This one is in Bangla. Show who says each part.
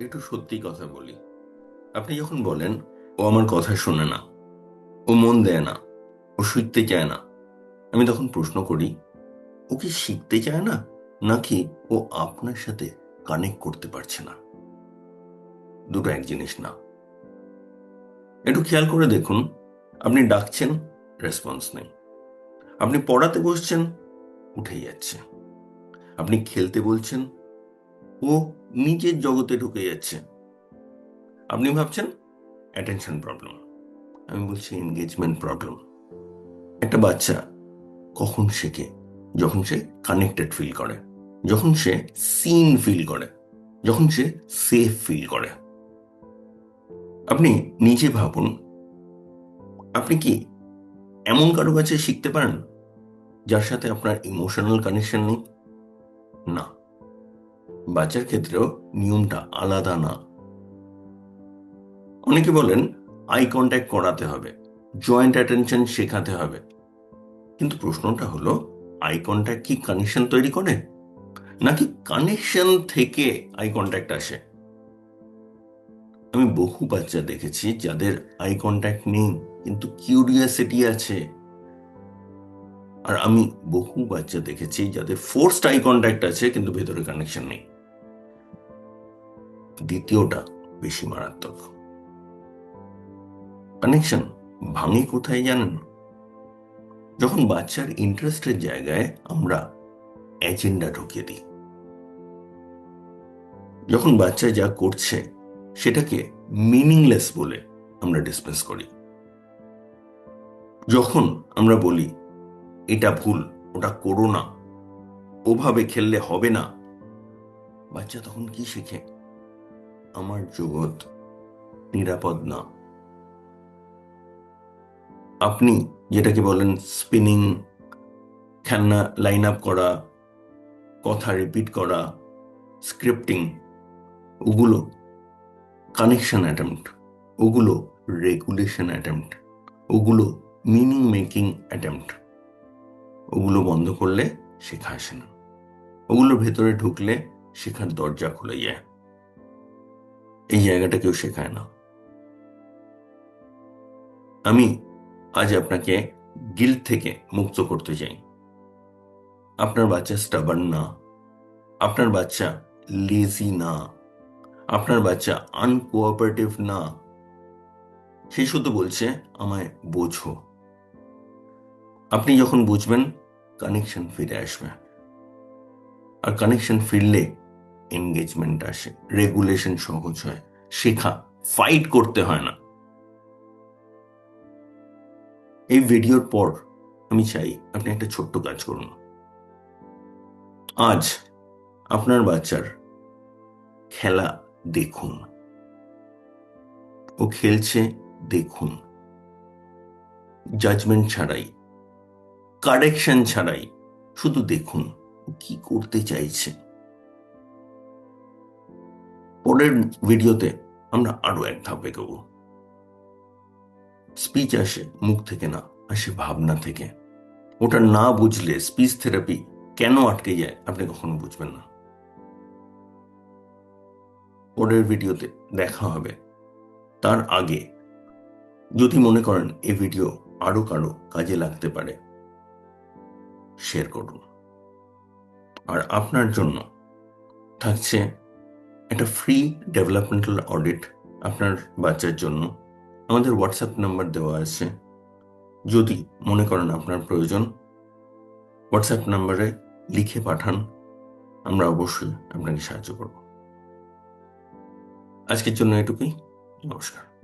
Speaker 1: একটু সত্যি কথা বলি। আপনি যখন বলেন, ও আমার কথা শোনে না, ও মন দেয় না, ও শিখতে চায় না, আমি তখন প্রশ্ন করি, ও কি শিখতে চায় না, নাকি ও আপনার সাথে কানেক্ট করতে পারছে না? দুটো এক জিনিস না। একটু খেয়াল করে দেখুন, আপনি ডাকছেন রেসপন্স নেই। আপনি পড়াতে বসছেন উঠে যাচ্ছে। আপনি খেলতে বলছেন, ও নিজের জগতে ঢুকে যাচ্ছে। আপনি ভাবছেন অ্যাটেনশন প্রবলেম আমি বলছি এনগেজমেন্ট প্রবলেম একটা বাচ্চা কখন শেখে? যখন সে কানেক্টেড ফিল করে। যখন সে সিন ফিল করে। যখন সে সেফ ফিল করে। আপনি নিজে ভাবুন, আপনি কি এমন কারও কাছে শিখতে পারেন, যার সাথে আপনার ইমোশনাল কানেকশন নেই? বাচ্চার ক্ষেত্রেও নিয়মটা আলাদা না। অনেকে বলেন, আই কন্ট্যাক্ট করাতে হবে, জয়েন্ট অ্যাটেনশন শেখাতে হবে। কিন্তু প্রশ্নটা হলো, আই কন্ট্যাক্ট কি কানেকশন তৈরি করে? নাকি কানেকশন থেকে আই কন্ট্যাক্ট আসে? আমি বহু বাচ্চা দেখেছি যাদের আই কন্ট্যাক্ট নেই, কিন্তু কিউরিয়াসিটি আছে। আর আমি বহু বাচ্চা দেখেছি যাদের ফোর্সড আই কন্ট্যাক্ট আছে, কিন্তু ভেতরে কানেকশন নেই। দ্বিতীয়টা বেশি মারাত্মক। কানেকশন ভাঙে কোথায় জানেন? যখন বাচ্চার ইন্টারেস্টের জায়গায় আমরা এজেন্ডা ঢুকিয়ে দিই। যখন বাচ্চা যা করছে সেটাকে মিনিংলেস বলে আমরা ডিসমিস করি। যখন আমরা বলি, এটা ভুল, ওটা করো না, ওভাবে খেললে হবে না, বাচ্চা তখন কি শেখে? আমার জগৎ নিরাপদ না। আপনি যেটাকে বলেন স্পিনিং খেলনা লাইন আপ করা, কথা রিপিট করা স্ক্রিপ্টিং ওগুলো কানেকশন অ্যাটেম্পট ওগুলো রেগুলেশন অ্যাটেম্পট ওগুলো মিনিং মেকিং অ্যাটেম্পট ওগুলো বন্ধ করলে শেখা আসে না। ওগুলোর ভেতরে ঢুকলে শেখার দরজা খুলে যায়। এই জায়গাটা কেউ শেখায় না। আমি আজ আপনাকে গিল্ট থেকে মুক্ত করতে চাই। আপনার বাচ্চা স্টাবার্ন না। আপনার বাচ্চা লেজি না। আপনার বাচ্চা আনকোঅপারেটিভ না। সে শুধু বলছে, আমায় বোঝো। আপনি যখন বুঝবেন কানেকশন ফিরে আসবে। আর কানেকশন ফিরলে এনগেজমেন্ট আসে রেগুলেশন সহজ হয়, শেখা ফাইট করতে হয় না। এই ভিডিওর পর আমি চাই আপনি একটা ছোট্ট কাজ করুন। আজ আপনার বাচ্চার খেলা দেখুন। ও খেলছে দেখুন। জাজমেন্ট ছাড়াই কারেকশন ছাড়াই শুধু দেখুন কি করতে চাইছে। পরের ভিডিওতে আমরা আরও এক ধাপ এগোব। স্পিচ আসে মুখ থেকে না, আসে ভাবনা থেকে। ওটা না বুঝলে স্পিচ থেরাপি কেন আটকে যায় আপনি কখনো বুঝবেন না। পরের ভিডিওতে দেখা হবে। তার আগে যদি মনে করেন এই ভিডিও আরও কারও কাজে লাগতে পারে শেয়ার করুন। আর আপনার জন্য থাকছে একটা ফ্রি ডেভেলপমেন্টাল অডিট আপনার বাচ্চার জন্য। আমাদের হোয়াটসঅ্যাপ নাম্বার দেওয়া আছে। যদি মনে করেন আপনার প্রয়োজন হোয়াটসঅ্যাপ নাম্বারে লিখে পাঠান, আমরা অবশ্যই আপনাকে সাহায্য করব। আজকের জন্য এটুকুই। নমস্কার।